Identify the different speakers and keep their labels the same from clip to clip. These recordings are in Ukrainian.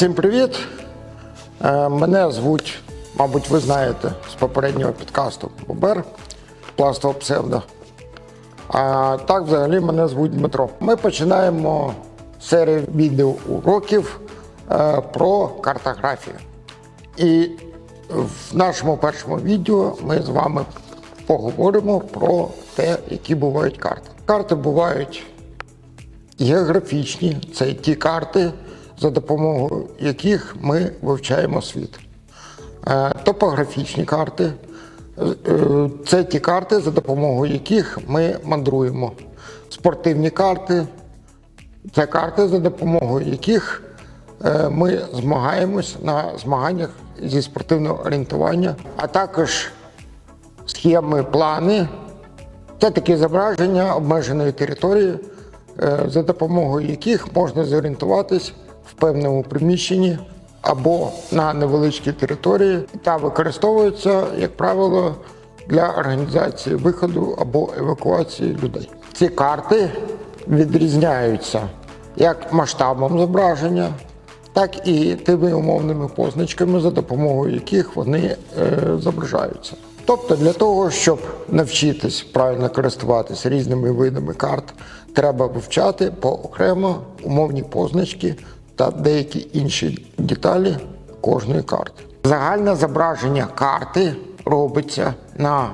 Speaker 1: Всім привіт! Е, Мене звуть, мабуть, ви знаєте з попереднього підкасту Бобер Пластово Псевдо. А так взагалі мене звуть Дмитро. Ми починаємо серію відеоуроків е, про картографію. І в нашому першому відео ми з вами поговоримо про те, які бувають карти. Карти бувають географічні це ті карти, за допомогою яких ми вивчаємо світ. Е, Топографічні карти е, це ті карти, за допомогою яких ми мандруємо. Спортивні карти це карти, за допомогою яких е, ми змагаємось на змаганнях зі спортивного орієнтування, а також схеми, плани це такі зображення обмеженої території, за допомогою яких можна зорієнтуватись в певному приміщенні або на невеличкій території та використовуються, як правило, для організації виходу або евакуації людей. Ці карти відрізняються як масштабом зображення, так і тими умовними позначками, за допомогою яких вони е, зображаються. Тобто для того, щоб навчитись правильно користуватися різними видами карт, треба вивчати поокремо умовні позначки та деякі інші деталі кожної карти. Загальне зображення карти робиться на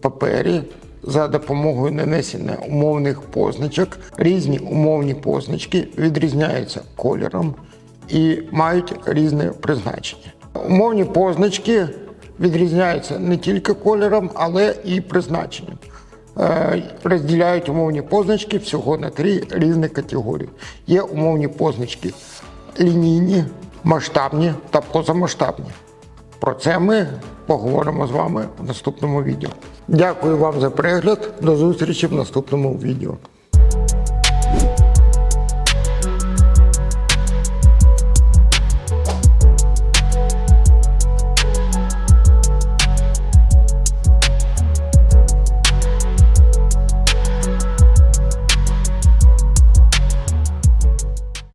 Speaker 1: папері за допомогою нанесення умовних позначок. Різні умовні позначки відрізняються кольором і мають різне призначення. Умовні позначки відрізняються не тільки кольором, але і призначенням. Е, Розділяють умовні позначки всього на три різні категорії. Є умовні позначки лінійні, масштабні та позамасштабні. Про це ми поговоримо з вами в наступному відео. Дякую вам за перегляд. До зустрічі в наступному відео.